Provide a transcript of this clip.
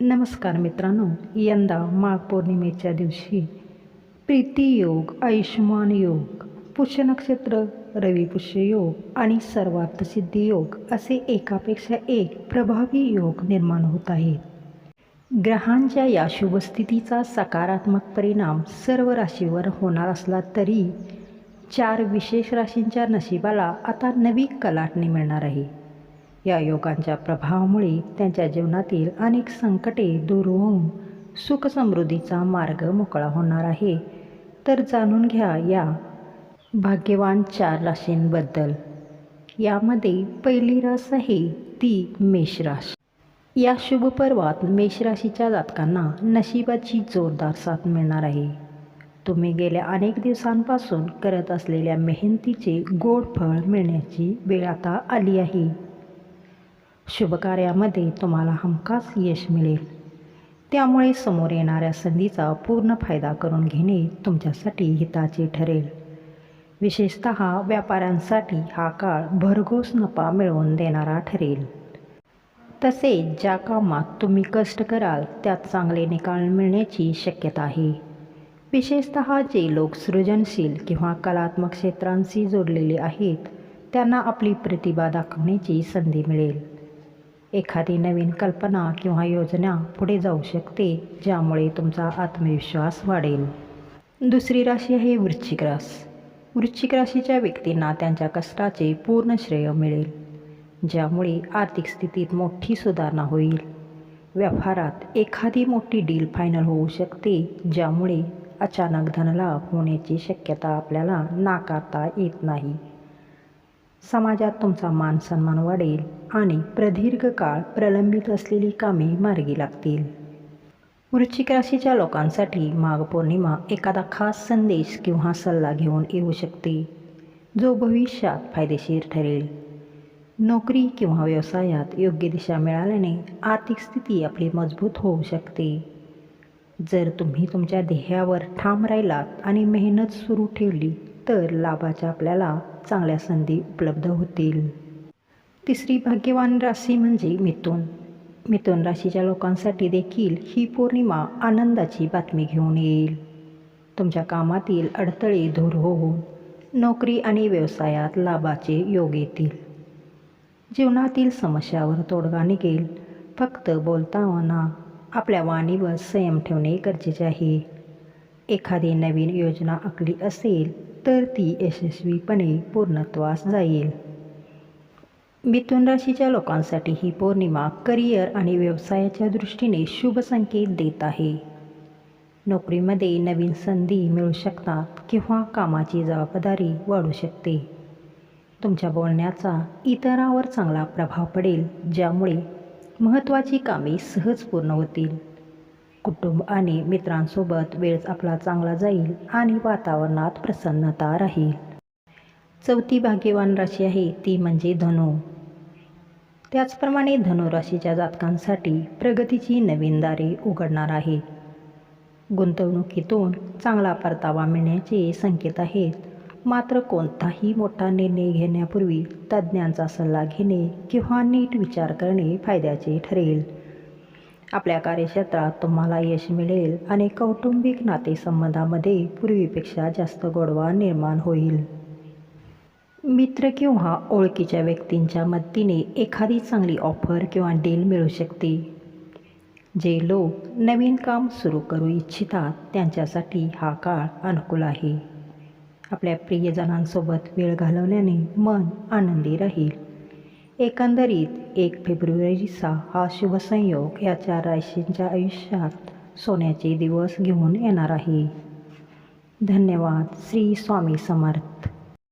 नमस्कार मित्रांनो यंदा माघ पौर्णिमेच्या दिवशी प्रीती योग आयुष्यमान योग पुष्य नक्षत्र रवी पुष्य योग आणि सर्वार्थ सिद्धी योग असे एकापेक्षा एक प्रभावी योग निर्माण होत आहेत. ग्रहांच्या या शुभस्थितीचा सकारात्मक परिणाम सर्व राशीवर होणार असला तरी चार विशेष राशींच्या नशिबाला आता नवी कलाटणी मिळणार आहे. या योगांच्या प्रभावामुळे त्यांच्या जीवनातील अनेक संकटे दूर होऊन सुखसमृद्धीचा मार्ग मोकळा होणार आहे. तर जाणून घ्या या भाग्यवान चार राशींबद्दल. यामध्ये पहिली रास आहे ती मेषराशी या शुभ पर्वात मेषराशीच्या जातकांना नशिबाची जोरदार साथ मिळणार आहे. तुम्ही गेल्या अनेक दिवसांपासून करत असलेल्या मेहनतीचे गोड फळ मिळण्याची वेळ आता आली आहे. शुभकार्यामध्ये तुम्हाला हमखास यश मिळेल. त्यामुळे समोर येणाऱ्या संधीचा पूर्ण फायदा करून घेणे तुमच्यासाठी हिताचे ठरेल. विशेषत व्यापाऱ्यांसाठी हा काळ भरघोस नफा मिळवून देणारा ठरेल. तसेच ज्या कामात तुम्ही कष्ट कराल त्यात चांगले निकाल मिळण्याची शक्यता आहे. विशेषत जे लोक सृजनशील किंवा कलात्मक क्षेत्रांशी जोडलेले आहेत त्यांना आपली प्रतिभा दाखवण्याची संधी मिळेल. एखादी नवीन कल्पना किंवा योजना पुढे जाऊ शकते ज्यामुळे तुमचा आत्मविश्वास वाढेल. दुसरी राशी आहे वृश्चिक रास. वृश्चिक राशीच्या व्यक्तींना त्यांच्या कष्टाचे पूर्ण श्रेय मिळेल ज्यामुळे आर्थिक स्थितीत मोठी सुधारणा होईल. व्यवहारात एखादी मोठी डील फायनल होऊ शकते ज्यामुळे अचानक धनलाभ होण्याची शक्यता आपल्याला नाकारता येत नाही. समाजात तुमचा मान सन्मान वाढेल आणि प्रदीर्घ काळ प्रलंबित असलेली कामे मार्गी लागतील. वृश्चिक राशीच्या लोकांसाठी माघ पौर्णिमा एखादा खास संदेश किंवा सल्ला घेऊन येऊ शकते जो भविष्यात फायदेशीर ठरेल. नोकरी किंवा व्यवसायात योग्य दिशा मिळाल्याने आर्थिक स्थिती आपली मजबूत होऊ शकते. जर तुम्ही तुमच्या ध्येयावर ठाम राहिलात आणि मेहनत सुरू ठेवली तर लाभाच्या आपल्याला चांगल्या संधी उपलब्ध होतील. तिसरी भाग्यवान राशी म्हणजे मिथुन. मिथुन राशीच्या लोकांसाठी देखील ही पौर्णिमा आनंदाची बातमी घेऊन येईल. तुमच्या कामातील अडथळे दूर होऊन नोकरी आणि व्यवसायात लाभाचे योग येतील. जीवनातील समस्यावर तोडगा निघेल. फक्त बोलताना आपल्या वाणीवर संयम ठेवणे गरजेचे आहे. एखादी नवीन योजना आखली असेल तर ती यशस्वीपणे पूर्णत्वास जाईल. मिथुन राशीच्या लोकांसाठी ही पौर्णिमा करिअर आणि व्यवसायाच्या दृष्टीने शुभ संकेत देत आहे. नोकरीमध्ये नवीन संधी मिळू शकतात किंवा कामाची जबाबदारी वाढू शकते. तुमच्या बोलण्याचा इतरांवर चांगला प्रभाव पडेल ज्यामुळे महत्त्वाची कामे सहज पूर्ण होतील. कुटुंब आणि मित्रांसोबत वेळ आपला चांगला जाईल आणि वातावरणात प्रसन्नता राहील. चौथी भाग्यवान राशी आहे ती म्हणजे धनु. त्याचप्रमाणे धनुराशीच्या जातकांसाठी प्रगतीची नवीन दारे उघडणार आहे. गुंतवणुकीतून चांगला परतावा मिळण्याचे संकेत आहेत. मात्र कोणताही मोठा निर्णय घेण्यापूर्वी तज्ज्ञांचा सल्ला घेणे किंवा नीट विचार करणे फायद्याचे ठरेल. आपल्या कार्यक्षेत्रात तुम्हाला यश मिळेल आणि कौटुंबिक नातेसंबंधामध्ये पूर्वीपेक्षा जास्त गोडवा निर्माण होईल. मित्र किंवा ओळखीच्या व्यक्तींच्या मदतीने एखादी चांगली ऑफर किंवा डील मिळू शकते. जे लोक नवीन काम सुरू करू इच्छितात त्यांच्यासाठी हा काळ अनुकूल आहे. आपल्या प्रियजनांसोबत वेळ घालवल्याने मन आनंदी राहील. एकंदरीत एक फेब्रुवारीचा हा शुभसंयोग या चार राशींच्या आयुष्यात सोन्याचे दिवस घेऊन येणार आहे. धन्यवाद. श्री स्वामी समर्थ.